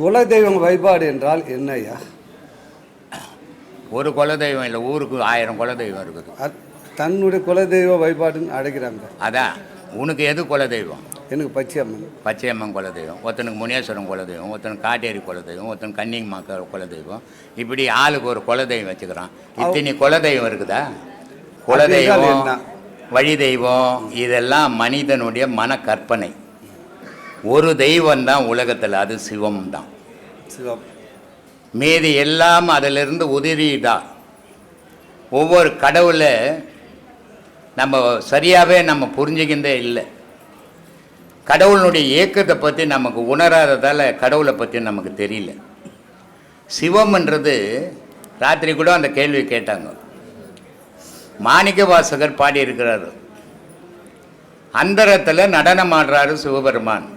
குலதெய்வம் வழிபாடு என்றால் என்ன ஐயா ஒரு குலதெய்வம் இல்லை ஊருக்கு ஆயிரம் குலதெய்வம் இருக்குது. தன்னுடைய குலதெய்வ வழிபாடுன்னு அடைக்கிறாங்க அதான் உனக்கு எது குலதெய்வம்? எனக்கு பச்சையம்மன். பச்சையம்மன் குலதெய்வம் ஒருத்தனுக்கு முனேஸ்வரம் குலதெய்வம் ஒருத்தனுக்கு காட்டேரி குலதெய்வம் ஒருத்தனுக்கு கன்னிங்கம்மா குலதெய்வம். இப்படி ஆளுக்கு ஒரு குலதெய்வம் வச்சுக்கிறான். இத்தனை குலதெய்வம் இருக்குதா? குலதெய்வம்? வழி தெய்வம் இதெல்லாம் மனிதனுடைய மன கற்பனை ஒரு தெய்வம் தான் உலகத்தில் அது சிவம் தான் சிவம். மீதி எல்லாம் அதிலிருந்து உதிரிதா. ஒவ்வொரு கடவுளை நம்ம சரியாகவே நம்ம புரிஞ்சுக்கின்றே இல்லை. கடவுளுடைய இயக்கத்தை பற்றி நமக்கு உணராததால் கடவுளை பற்றி நமக்கு தெரியல. சிவம்ன்றது ராத்திரி கூட அந்த கேள்வி கேட்டாங்க. மாணிக்க வாசகர் பாடியிருக்கிறாரு. அந்தரத்தில் நடனம் ஆடுறாரு சிவபெருமான்.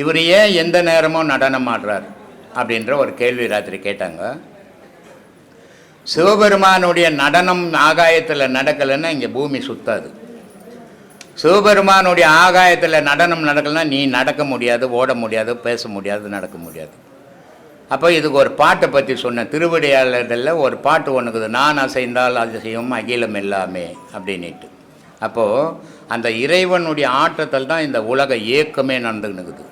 இவர் ஏன் எந்த நேரமும் நடனம் ஆடுறார் அப்படின்ற ஒரு கேள்வி ராத்திரி கேட்டாங்க. சிவபெருமானுடைய நடனம் ஆகாயத்தில் நடக்கலைன்னா இங்கே பூமி சுத்தாது. சிவபெருமானுடைய ஆகாயத்தில் நடனம் நடக்கலைன்னா நீ நடக்க முடியாது ஓட முடியாது பேச முடியாது நடக்க முடியாது. அப்போ இதுக்கு ஒரு பாட்டை பற்றி சொன்ன திருவிடையாளர்களில் ஒரு பாட்டு ஒன்றுக்குது நான் அசைந்தால் அதிசயம் அகிலம் எல்லாமே அப்படின்னுட்டு. அப்போது அந்த இறைவனுடைய ஆட்டத்தில் தான் இந்த உலக இயக்கமே நடந்துக்கினுக்குது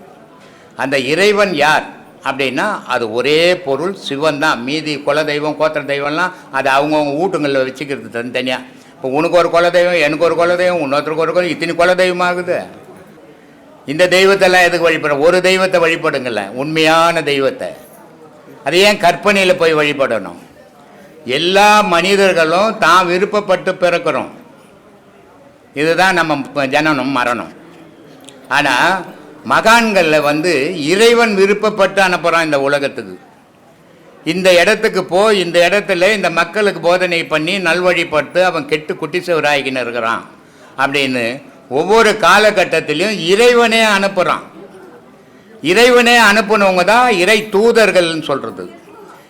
அந்த இறைவன் யார் அப்படின்னா அது ஒரே பொருள் சிவன் தான். மீதி குலதெய்வம் கோத்திர தெய்வம்லாம் அது அவங்கவுங்க வீட்டுங்களில் வச்சுக்கிறது தனித்தனியாக இப்போ உனக்கு ஒரு குலதெய்வம் எனக்கு ஒரு குலதெய்வம் இன்னொருத்தருக்கு ஒரு குல இத்தனை குலதெய்வம் ஆகுது இந்த தெய்வத்தெல்லாம் எதுக்கு வழிபட? ஒரு தெய்வத்தை வழிபடுங்கள்ல உண்மையான தெய்வத்தை. அது ஏன் கற்பனையில் போய் வழிபடணும்? எல்லா மனிதர்களும் தான் விருப்பப்பட்டு பிறக்கிறோம். இதுதான் நம்ம ஜனனம் மரணம். ஆனால் மகான்களில் வந்து இறைவன் விருப்பப்பட்டு அனுப்புகிறான் இந்த உலகத்துக்கு. இந்த இடத்துக்கு போ இந்த இடத்துல இந்த மக்களுக்கு போதனை பண்ணி நல்வழிப்பட்டு அவன் கெட்டு குட்டிசவராகின்னு இருக்கிறான் அப்படின்னு ஒவ்வொரு காலகட்டத்திலையும் இறைவனே அனுப்புகிறான் இறைவனே அனுப்பினவங்க தான் இறை தூதர்கள்னு சொல்கிறது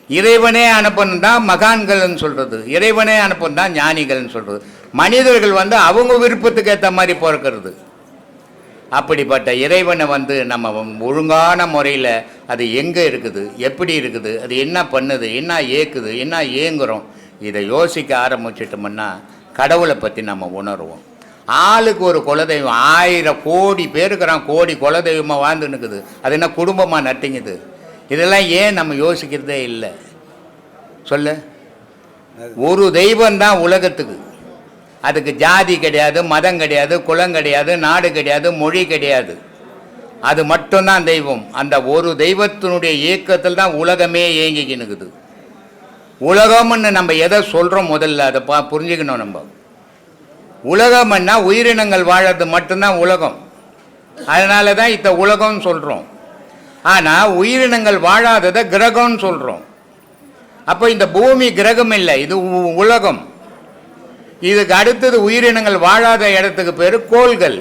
இறைவனே அனுப்பணும் தான் மகான்கள்னு சொல்கிறது இறைவனே அனுப்பணும் தான் ஞானிகள்னு சொல்கிறது மனிதர்கள் வந்து அவங்க விருப்பத்துக்கு ஏற்ற மாதிரி பிறக்கிறது. அப்படிப்பட்ட இறைவனை வந்து நம்ம ஒழுங்கான முறையில் அது எங்கே இருக்குது எப்படி இருக்குது அது என்ன பண்ணுது என்ன ஏக்குது என்ன ஏங்குறோம் இதை யோசிக்க ஆரம்பிச்சிட்டோம்னா கடவுளை பற்றி நம்ம உணர்வோம். ஆளுக்கு ஒரு குலதெய்வம் ஆயிரம் கோடி பேருக்கிறான் கோடி குலதெய்வமாக வாழ்ந்து நிற்குது அது என்ன குடும்பமாக நட்டிங்குது? இதெல்லாம் ஏன் நம்ம யோசிக்கிறதே இல்லை? சொல்லு. ஒரு தெய்வம் தான் உலகத்துக்கு. அதுக்கு ஜாதி கிடையாது மதம் கிடையாது குலம் கிடையாது நாடு கிடையாது மொழி கிடையாது. அது மட்டும்தான் தெய்வம். அந்த ஒரு தெய்வத்தினுடைய இயக்கத்தில் தான் உலகமே இயங்கிக்கினுக்குது உலகம்னு நம்ம எதை சொல்கிறோம் முதல்ல அதை பா புரிஞ்சுக்கணும் நம்ம. உலகம்னா உயிரினங்கள் வாழறது மட்டும்தான் உலகம். அதனால தான் இத்த உலகம்னு சொல்கிறோம் ஆனால் உயிரினங்கள் வாழாததை கிரகம்னு சொல்கிறோம் அப்போ இந்த பூமி கிரகம் இல்லை இது உ- உலகம். இதுக்கு அடுத்தது உயிரினங்கள் வாழாத இடத்துக்கு பேர் கோள்கள்.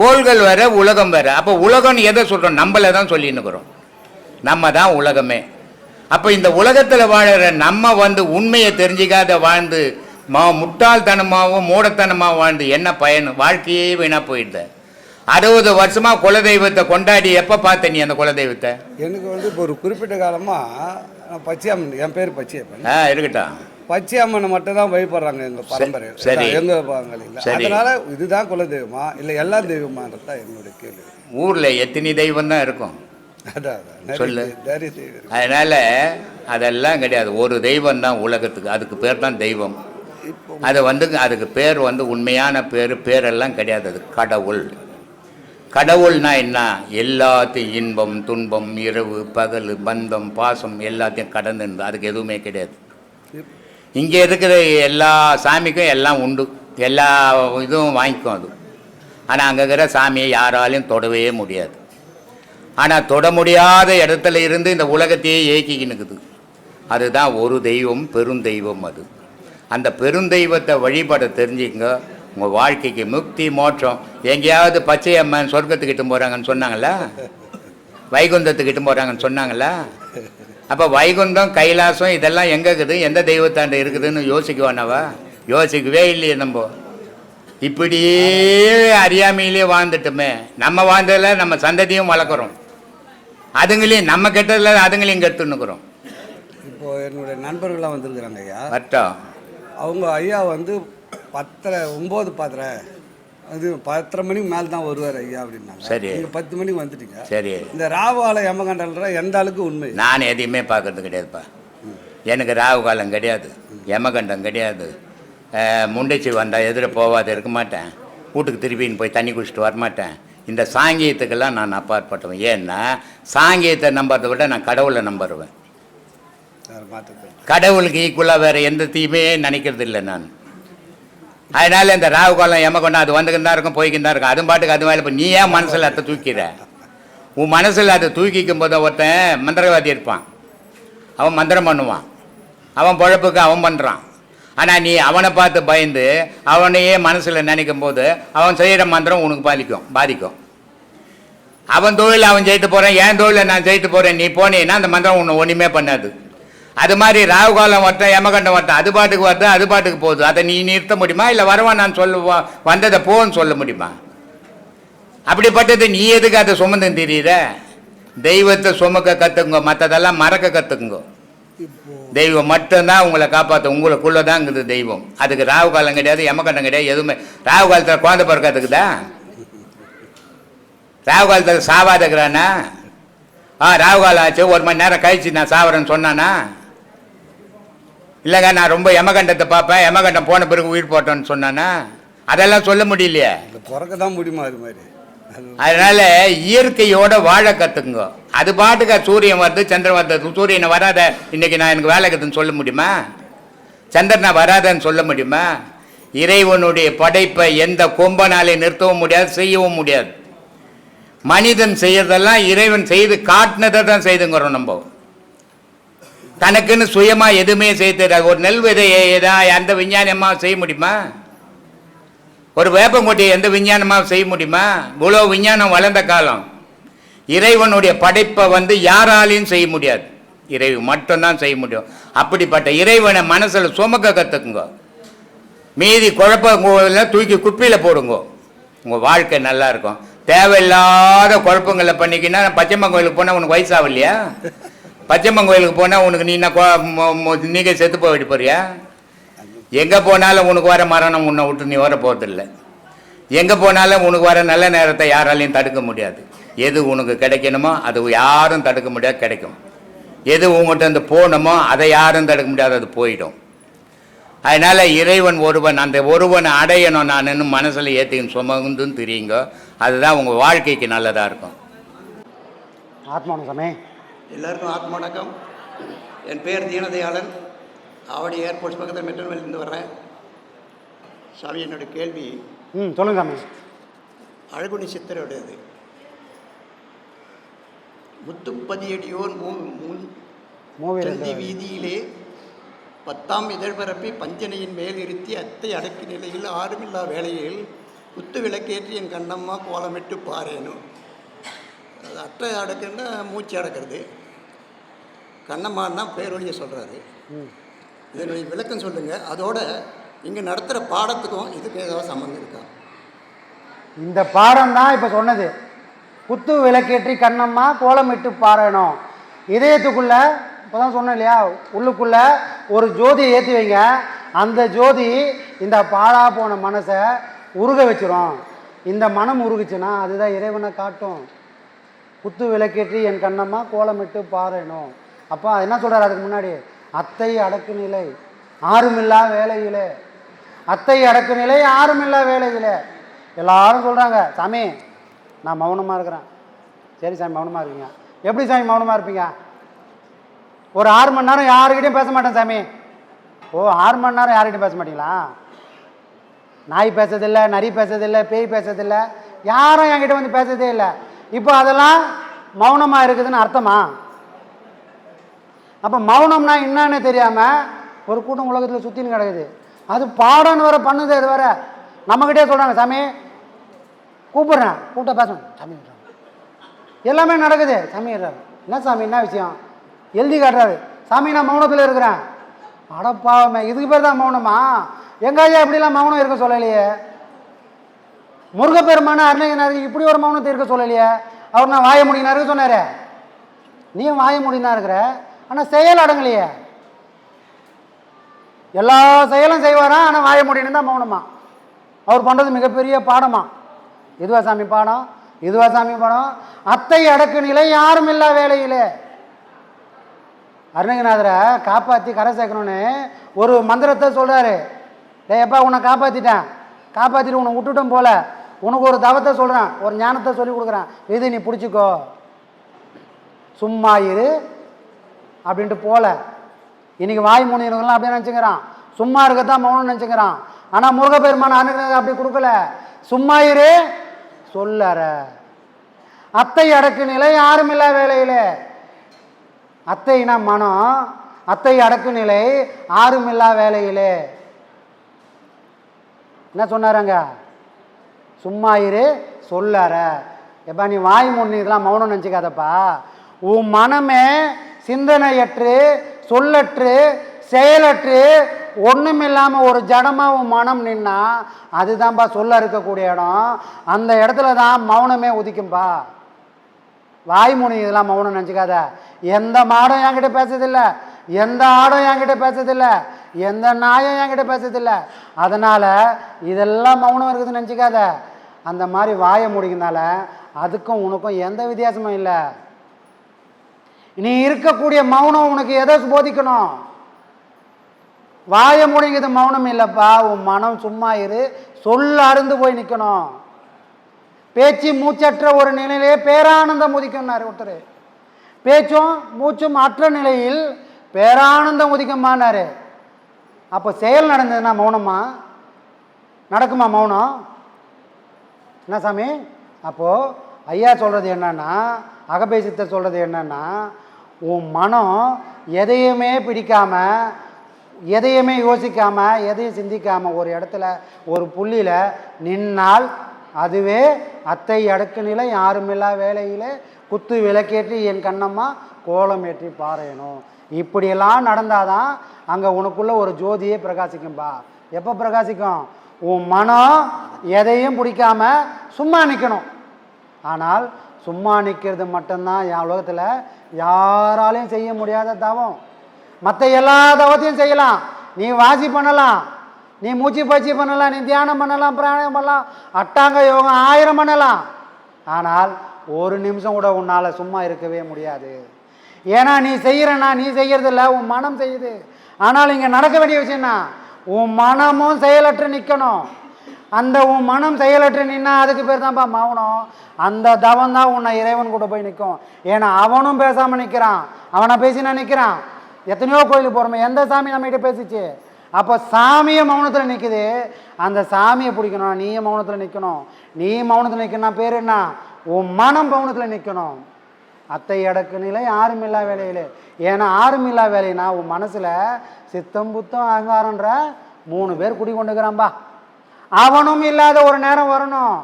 கோள்கள் வேற உலகம் வேற. அப்போ உலகம்னு எதை சொல்கிறோம் நம்மளை தான் சொல்லின்னுக்குறோம். நம்ம தான் உலகமே. அப்போ இந்த உலகத்தில் வாழற நம்ம வந்து உண்மையை தெரிஞ்சிக்காத வாழ்ந்து மா முட்டாள்தனமாகவும் மூடத்தனமாக வாழ்ந்து என்ன பயன்? வாழ்க்கையே வீணாக போயிடுது. அறுபது வருஷமா குலதெய்வத்தை கொண்டாடி எப்போ பார்த்த நீ அந்த குலதெய்வத்தை? எனக்கு வந்து இப்போ ஒரு குறிப்பிட்ட காலமாக பச்சையம்மன் என் பேர் பச்சையம்மன் ஆ இருக்கட்டும். பச்சையம்மனை மட்டும் தான் வழிபடுறாங்க எங்கள் பரம்பரை பங்களில் சரி. அதனால இதுதான் குலதெய்வமா? இல்லை எல்லா தெய்வமான்றது தான் என்னுடைய கேள்வி. ஊரில் எத்தனை தெய்வம் தான் இருக்கும் சொல்லு. தெய்வம், தெய்வம். அதனால் அதெல்லாம் கிடையாது. ஒரு தெய்வம் தான் உலகத்துக்கு அதுக்கு பேர் தான் தெய்வம் அது வந்து அதுக்கு பேர் வந்து உண்மையான பேர் பேரெல்லாம் கிடையாது. அது கடவுள். கடவுள்னா என்ன? எல்லாத்தையும் இன்பம் துன்பம் இரவு பகல் பந்தம் பாசம் எல்லாத்தையும் கடந்து அதுக்கு எதுவுமே கிடையாது. இங்கே இருக்கிற எல்லா சாமிக்கும் எல்லாம் உண்டு. எல்லா இதுவும் வாங்கிக்கும் அது. ஆனால் அங்கே இருக்கிற சாமியை யாராலையும் தொடவே முடியாது. ஆனால் தொட முடியாத இடத்துல இருந்து இந்த உலகத்தையே இயக்கிக்கினுக்குது அதுதான் ஒரு தெய்வம் பெருந்தெய்வம் அது. அந்த பெருந்தெய்வத்தை வழிபட தெரிஞ்சுங்க உங்கள் வாழ்க்கைக்கு முக்தி மோட்சம். எங்கேயாவது பச்சை அம்மன் சொர்க்கத்துக்கிட்ட போகிறாங்கன்னு சொன்னாங்களா? வைகுந்தத்துக்கிட்ட போகிறாங்கன்னு சொன்னாங்களா? அப்போ வைகுந்தம் கைலாசம் இதெல்லாம் எங்கே இருக்குது? எந்த தெய்வத்தாண்ட இருக்குதுன்னு யோசிக்க வேணாவா யோசிக்கவே இல்லையே நம்ம. இப்படியே அறியாமையிலே வாழ்ந்துட்டோமே. நம்ம வாழ்ந்ததில் நம்ம சந்ததியும் வளர்க்குறோம். அதுங்களையும் நம்ம கெட்டதில் அதுங்களையும் கெட்டுன்னுக்குறோம் இப்போ என்னுடைய நண்பர்கள்லாம் வந்திருக்கிறாங்க ஐயா. வட்டம் அவங்க ஐயா வந்து பத்தரை ஒம்பது பத்தரை அது பத்தரை மணிக்கு மேலே தான் வருவார் ஐயா அப்படின்னாங்க. சரி. நீங்கள் பத்து மணிக்கு வந்துட்டீங்க. சரி. இந்த ராவால எமகண்டல்ற எந்த அளவுக்கு உண்மை? நான் எதையுமே பார்க்கறது கிடையாதுப்பா. எனக்கு ராகு காலம் கிடையாது. யமகண்டம் கிடையாது. முண்டைச்சி வந்தால் எதிர போவாத இருக்க மாட்டேன். வீட்டுக்கு திருப்பின்னு போய் தண்ணி குடிச்சிட்டு வரமாட்டேன். இந்த சாங்கியத்துக்கெல்லாம் நான் அப்பாற்பட்டவன். ஏன்னா சாங்கியத்தை நம்புறதை விட நான் கடவுளை நம்புறேன் கடவுளுக்கு ஈக்குவலாக வேறு எந்த தீயுமே நினைக்கிறது இல்லை நான். அதனால இந்த ராகு கோலம் எம கொண்டா அது வந்துக்கிட்டு தான் இருக்கும் போய்கிட்டு தான் இருக்கும். அது பாட்டுக்கு அது மாதிரி இப்போ நீ ஏன் மனசில் அதை தூக்கிற உன் மனசில் அதை தூக்கிக்கும் போது ஒருத்தன் மந்திரவாதி இருப்பான். அவன் மந்திரம் பண்ணுவான். அவன் பொழப்புக்கு அவன் பண்ணுறான் ஆனால் நீ அவனை பார்த்து பயந்து அவனையே மனசில் நினைக்கும் போது அவன் செய்கிற மந்திரம் உனக்கு பாதிக்கும் பாதிக்கும். அவன் தொழில் அவன் ஜெயித்து போகிறான் என் தொழிலை நான் ஜெயித்து போகிறேன் நீ போனேன்னா அந்த மந்திரம் உன்னை ஒன்றுமே பண்ணாது. அது மாதிரி ராகு காலம் வட்டம் யமகண்டம் வட்டம் அது பாட்டுக்கு வருது அது பாட்டுக்கு போகுது. அதை நீ நிறுத்த முடியுமா? இல்லை வரவான் நான் சொல்ல வந்ததை போன்னு சொல்ல முடியுமா? அப்படிப்பட்டது நீ எதுக்கு அதை சுமந்து தெரியுற? தெய்வத்தை சுமக்க கற்றுக்குங்க மற்றதெல்லாம் மறக்க கற்றுக்குங்க தெய்வம் மட்டும்தான் உங்களை காப்பாற்ற உங்களுக்குள்ளே தான் இருக்குது தெய்வம். அதுக்கு ராகு காலம் கிடையாது யமகண்டம் கிடையாது எதுவுமே. ராகு காலத்தில் குழந்தை பிறக்கிறதுக்குதா ராகு காலத்தில் சாவாதக்கிறானா? ஆ ராகு காலம் ஆச்சு ஒரு மணி நேரம் கழிச்சு நான் சாவறேன்னு சொன்னானா? இல்லைங்க நான் ரொம்ப யமகண்டத்தை பார்ப்பேன். யமகண்டம் போன பிறகு உயிர் போட்டோன்னு சொன்னானா? அதெல்லாம் சொல்ல முடியலையே. பிறக்க தான் முடியுமா அது மாதிரி. அது அதனால இயற்கையோட வாழ கத்துக்குங்க. அது பாட்டுக்கு சூரியன் வருது சந்திரன் வருது. சூரியனை வராத இன்னைக்கு நான் எனக்கு வேலை இருக்குதுன்னு சொல்ல முடியுமா? சந்திரனை வராதன்னு சொல்ல முடியுமா? இறைவனுடைய படைப்பை எந்த கொம்பனாலே நிறுத்தவும் முடியாது செய்யவும் முடியாது. மனிதன் செய்யறதெல்லாம் இறைவன் செய்து காட்டினதை தான் செய்துங்கிறோம் நம்ம. தனக்குன்னு சுயமா எதுவுமே செய்ய தெரியாது. ஒரு நெல் விதையை ஏதா எந்த விஞ்ஞானமா செய்ய முடியுமா? ஒரு வேப்பங்கொட்டியை எந்த விஞ்ஞானமாக செய்ய முடியுமா? இவ்வளோ விஞ்ஞானம் வளர்ந்த காலம். இறைவனுடைய படைப்பை வந்து யாராலையும் செய்ய முடியாது. இறைவன் மட்டும்தான் செய்ய முடியும். அப்படிப்பட்ட இறைவனை மனசில் சுமக்க கற்றுக்குங்க மீதி குழப்பங்களை தூக்கி குப்பியில் போடுங்க. உங்கள் வாழ்க்கை நல்லா இருக்கும். தேவையில்லாத குழப்பங்களை பண்ணிக்கினா பச்சைம்மன் கோயிலுக்கு போனால் உனக்கு வயசாகலையா பச்சைம்மன் கோயிலுக்கு போனால் உனக்கு நீ என்ன நீங்கள் செத்து போயிட்டு போறியா? எங்கே போனாலும் உனக்கு வர மரணம் உன்னை விட்டு நீ வர போகிறதில்ல எங்கே போனாலும் உனக்கு வர நல்ல நேரத்தை யாராலையும் தடுக்க முடியாது. எது உனக்கு கிடைக்கணுமோ அது யாரும் தடுக்க முடியாது கிடைக்கும். எது உங்கள்கிட்ட இருந்து போகணுமோ அதை யாரும் தடுக்க முடியாது அது போயிடும். அதனால் இறைவன் ஒருவன் அந்த ஒருவனை அடையணும் நான் மனசில் ஏற்றின்னு சுமந்துன்னு தெரியுங்க அதுதான் உங்கள் வாழ்க்கைக்கு நல்லதாக இருக்கும். ஆத்மானம் எல்லாருக்கும் ஆத்ம வணக்கம். என் பேர் தீனதயாளன். ஆவடி ஏர்போர்ட்ஸ் பக்கத்தில் மெட்டன்வேலிருந்து வர்றேன். சாமி என்னோட கேள்வி. ம் சொல்லுங்க சாமி. அழகுனி சித்தரோடது முத்துப்பதியடியோர் மூ முன் சந்தி வீதியிலே பத்தாம் இதழ் பரப்பி பஞ்சனையின் மேல் இருத்தி அத்தை அடக்கி நிலையில் ஆறுமில்லா வேளையில் குத்து விளக்கேற்றி என் கண்ணம்மா கோலமிட்டு பாரேனும். அது அட்டை அடக்குன்னா மூச்சு அடக்கிறது. கண்ணம்மான்னா பேரொழிய சொல்கிறாரு இதனுடைய விளக்கம் சொல்லுங்கள் அதோட இங்கே நடத்துகிற பாடத்துக்கும் இதுக்கு ஏதாவது சம்மந்தம் இருக்கா? இந்த பாடம் தான் இப்போ சொன்னது. குத்து விளக்கேற்றி கண்ணம்மா கோலமிட்டு பாறணும் இதயத்துக்குள்ள இப்போ தான் சொன்னேன் இல்லையா உள்ளுக்குள்ள ஒரு ஜோதியை ஏற்றி வைங்க. அந்த ஜோதி இந்த பாழா போன மனசை உருக வச்சிரும். இந்த மனம் உருகுச்சுன்னா அதுதான் இறைவனை காட்டும். குத்து விளக்கேற்றி என் கண்ணம்மா கோலமிட்டு பாறணும் அப்போ என்ன சொல்கிறார் அதுக்கு முன்னாடி? அத்தை அடக்கு நிலை ஆறுமில்லா வேலையிலே. அத்தை அடக்கு நிலை ஆறுமில்லா வேலையிலே. எல்லாரும் சொல்கிறாங்க சாமி நான் மௌனமாக இருக்கிறேன். சரி சாமி மௌனமாக இருக்கீங்க. எப்படி சாமி மௌனமாக இருப்பீங்க? ஒரு ஆறு மணி நேரம் யாருக்கிட்டையும் பேச மாட்டேன் சாமி. ஓ ஆறு மணி நேரம் யாருக்கிட்டையும் பேச மாட்டீங்களா? நாய் பேசுறதில்ல நரி பேசுறதில்ல பேய் பேசுறதில்ல யாரும் என்கிட்ட வந்து பேசுறதே இல்லை. இப்போ அதெல்லாம் மௌனமாக இருக்குதுன்னு அர்த்தமா? அப்போ மௌனம்னா என்னன்னு தெரியாமல் ஒரு கூட்டம் உலகத்தில் சுற்றின்னு கிடக்குது. அது பாடம்னு வர பண்ணுது அது வர நம்மக்கிட்டே சொல்கிறாங்க சாமி கூப்பிட்றேன். கூப்பிட்ட பேசணும் சாமி எல்லாமே நடக்குது. சாமி என்ன சாமி என்ன விஷயம்? எழுதி காட்டுறாரு. சாமி நான் மௌனத்தில் இருக்கிறேன். அடப்பாவமே இதுக்கு பேர் தான் மௌனமா? எங்க ஐயா இப்படிலாம் மௌனம் இருக்க சொல்லலையே? முருகப்பெருமான அருணகிரிநாதருக்கு இப்படி ஒரு மௌனத்தை இருக்க சொல்லலையே? அவர் நான் வாய முடியினா இருக்க நீ நீயும் வாய முடியினா இருக்கிற? ஆனால் செயல் அடங்கலையே. எல்லா செயலும் செய்வாராம் ஆனால் வாய முடியணும் தான் மௌனமா. அவர் பண்ணுறது மிகப்பெரிய பாடமா. இதுவா சாமி பாடம்? இதுவா சாமி பாடம்? அத்தை அடக்கு நிலை யாரும் இல்லா வேலையிலே. அருணகிரிநாதரை காப்பாற்றி கரை சேர்க்கணும்னு ஒரு மந்திரத்தை சொல்கிறாரு டேய் எப்பா உன்னை காப்பாற்றிட்டேன் காப்பாற்றிட்டு உன்னை விட்டுட்டும் போல. உனக்கு ஒரு தவத்தை சொல்கிறேன் ஒரு ஞானத்தை சொல்லி கொடுக்குறேன். இது நீ பிடிச்சிக்கோ. சும்மா இரு. அப்படின்ட்டு போகல இன்றைக்கி வாய் மூணியவங்களாம் அப்படியே நினச்சிக்கிறான். சும்மா இருக்கத்தான் மௌனம் நினச்சிக்கிறான். ஆனால் முருகப்பெருமான அனுகிரகம் அப்படி கொடுக்கல. சும்மா இரு சொல்லற. அத்தை அடக்கு நிலை யாரும் இல்ல வேலையிலே. அத்தைனா மனம் அத்தை அடக்கு நிலை ஆறும் இல்லா வேலையிலே. என்ன சொன்னாரங்க? சும்மா இரு சொல்லற. எப்பா நீ வாய் முன்னு இதெல்லாம் மௌனம் நினச்சிக்காதப்பா. உன் மனமே சிந்தனையற்று சொல்லற்று செயலற்று ஒன்றும் இல்லாமல் ஒரு ஜடமாக உன் மனம் நின்னா அதுதான்ப்பா சொல்ல இருக்கக்கூடிய இடம். அந்த இடத்துல தான் மௌனமே உதிக்கும்பா. வாய்மொழி இதெல்லாம் மௌனம் நினச்சிக்காத. எந்த மாடும் என்கிட்ட பேசுறதில்ல. எந்த ஆடும் என்கிட்ட பேசுறதில்ல. எந்த நாயும் என்கிட்ட பேசுறதில்ல. அதனால் இதெல்லாம் மௌனம் இருக்குதுன்னு நினச்சிக்காத. அந்த மாதிரி வாயை முடிக்கிறதுனால அதுக்கும் உனக்கும் எந்த வித்தியாசமும் இல்லை. நீ இருக்கக்கூடிய மௌனம் உனக்கு எதை போதிக்கணும்? வாய முடிங்கிறது மௌனம் இல்லைப்பா உன் மனம் சும்மா இரு சொல்ல அருந்து போய் நிற்கணும் பேச்சு மூச்சற்ற ஒரு நிலையிலே பேரானந்தம் உதிக்கும்னாரு ஒருத்தர். பேச்சும் மூச்சும் அற்ற நிலையில் பேரானந்தம் உதிக்குமானாரு அப்போ செயல் நடந்ததுன்னா மௌனமா? நடக்குமா மௌனம்? என்ன சாமி? அப்போது ஐயா சொல்கிறது என்னன்னா அகபேசித்த சொல்கிறது என்னன்னா உன் மனம் எதையுமே பிடிக்காமல் எதையுமே யோசிக்காமல் எதையும் சிந்திக்காமல் ஒரு இடத்துல ஒரு புள்ளியில் நின்னால் அதுவே அத்தை அடக்கு நிலை யாருமில்லா வேலையில் குத்து விளக்கேற்றி என் கண்ணம்மா கோலம் ஏற்றி பாறையணும் இப்படியெல்லாம் நடந்தால் தான் அங்கே உனக்குள்ளே ஒரு ஜோதியே பிரகாசிக்கும்பா. எப்போ பிரகாசிக்கும்? உன் மனம் எதையும் பிடிக்காம சும்மா நிற்கணும் ஆனால் சும்மா நிற்கிறது மட்டும்தான் என் உலகத்தில் யாராலையும் செய்ய முடியாத தவம். மற்ற எல்லா தவத்தையும் செய்யலாம். நீ வாசி பண்ணலாம். நீ மூச்சு பயிற்சி பண்ணலாம். நீ தியானம் பண்ணலாம் பிராணம் பண்ணலாம். அட்டாங்க யோகம் ஆயிரம் பண்ணலாம். ஆனால் ஒரு நிமிஷம் கூட உன்னால் சும்மா இருக்கவே முடியாது. ஏன்னா நீ செய்கிறனா நீ செய்கிறதில்ல உன் மனம் செய்யுது. ஆனால் இங்கே நடக்க வேண்டிய விஷயம்னா உன் மனமும் செயலற்று நிற்கணும் அந்த உன் மனம் செயலற்று நின்னா அதுக்கு பேர் தான்ப்பா மௌனம். அந்த தவம் தான் உன்னை இறைவன் கூட போய் நிற்கும் ஏன்னா அவனும் பேசாமல் நிற்கிறான் அவனை பேசினா நிற்கிறான் எத்தனையோ கோயிலுக்கு போகிறோமே எந்த சாமி நம்மகிட்ட பேசிச்சு? அப்போ சாமியை மௌனத்தில் நிற்குது அந்த சாமியை பிடிக்கணும் நீயும் மௌனத்தில் நிற்கணும் நீ மௌனத்தில் நிற்கணும் பேர் என்ன? உன் மனம் மௌனத்தில் நிற்கணும் அத்தை அடக்கு நிலை ஆறுமில்லா வேலையில். ஏன்னா ஆறுமில்லா வேலைனா உன் மனசில் சித்தம் புத்தம் அகங்காரன்ற மூணு பேர் குடி கொண்டுக்கிறான்பா. அவனும் இல்லாத ஒரு நேரம் வரணும்.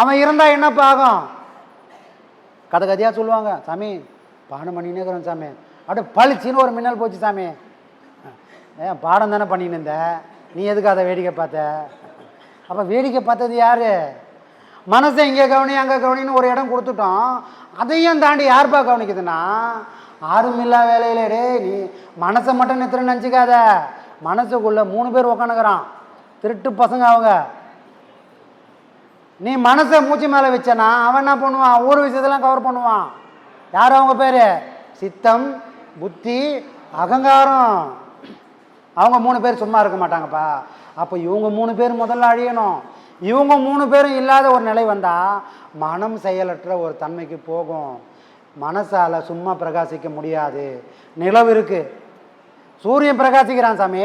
அவன் இருந்தால் என்னப்பா ஆகும் கதை கதையாக சொல்லுவாங்க சாமி பாடம் பண்ணினே இருக்கிறோம் சாமி. அப்படியே பளிச்சின்னு ஒரு மின்னல் போச்சு சாமி. ஏன் பாடம் தானே பண்ணின்னு இருந்த? நீ எதுக்கு அதை வேடிக்கை பார்த்த? அப்போ வேடிக்கை பார்த்தது யார்? மனசை இங்கே கவனி அங்கே கவனின்னு ஒரு இடம் கொடுத்துட்டோம். அதையும் தாண்டி யார்ப்பா கவனிக்குதுன்னா? ஆறுமில்லா வேலையில நீ மனசை மட்டும் நித்திர நினச்சிக்காத. மனசுக்குள்ளே மூணு பேர் உக்காந்துக்கிறான். திருட்டு பசங்க அவங்க. நீ மனசை மூச்சு மேலே வச்சனா அவன் என்ன பண்ணுவான்? ஊர் விஷயத்தெல்லாம் கவர் பண்ணுவான். யார் அவங்க பேர்? சித்தம் புத்தி அகங்காரம். அவங்க மூணு பேர் சும்மா இருக்க மாட்டாங்கப்பா. அப்போ இவங்க மூணு பேர் முதல்ல அழியணும். இவங்க மூணு பேரும் இல்லாத ஒரு நிலை வந்தால் மனம் செயலற்ற ஒரு தன்மைக்கு போகும். மனசால் சும்மா பிரகாசிக்க முடியாது. நிலவு இருக்குது சூரியன் பிரகாசிக்கிறான் சாமி.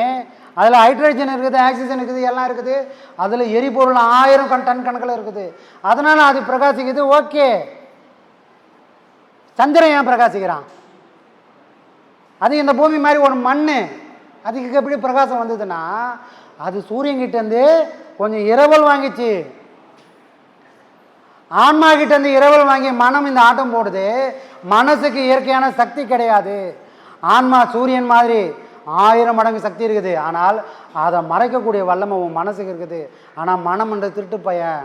அதில் ஹைட்ரஜன் இருக்குது ஆக்சிஜன் இருக்குது எல்லாம் இருக்குது. அதில் எரிபொருள் ஆயிரம் கண் டன் கணக்கில் இருக்குது. அதனால் அது பிரகாசிக்குது. ஓகே. சந்திரன் ஏன் பிரகாசிக்கிறான்? அது இந்த பூமி மாதிரி ஒரு மண் அதுக்கு எப்படி பிரகாசம் வந்ததுன்னா அது சூரியன்கிட்டேருந்து கொஞ்சம் இரவல் வாங்கிச்சு. ஆன்மா கிட்டேருந்து இரவல் வாங்கி மனம் இந்த ஆட்டம் போடுது. மனசுக்கு இயற்கையான சக்தி கிடையாது. ஆன்மா சூரியன் மாதிரி. ஆயிரம் மடங்கு சக்தி இருக்குது. ஆனால் அதை மறைக்கக்கூடிய வல்லமை உன் மனசுக்கு இருக்குது. ஆனால் மனம்ன்ற திருட்டு பையன்.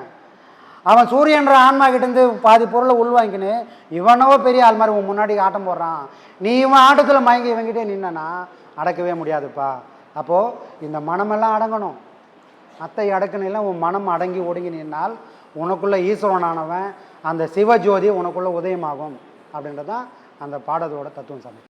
அவன் சூரியன்ற ஆன்மா கிட்டேருந்து பாதி பொருளை உள்வாங்கின்னு இவனோ பெரிய ஆள் மாதிரி உன் முன்னாடி ஆட்டம் போடுறான். நீ இவன் ஆட்டத்தில் மயங்கி இவங்கிட்டே நின்னா அடக்கவே முடியாதுப்பா. அப்போது இந்த மனமெல்லாம் அடங்கணும். அத்தை அடக்கணில உன் மனம் அடங்கி ஒடுங்கி நின்னால் உனக்குள்ளே ஈஸ்வரனானவன் அந்த சிவஜோதி உனக்குள்ளே உதயமாகும் அப்படின்றது தான் அந்த பாடத்தோட தத்துவம் சாமி.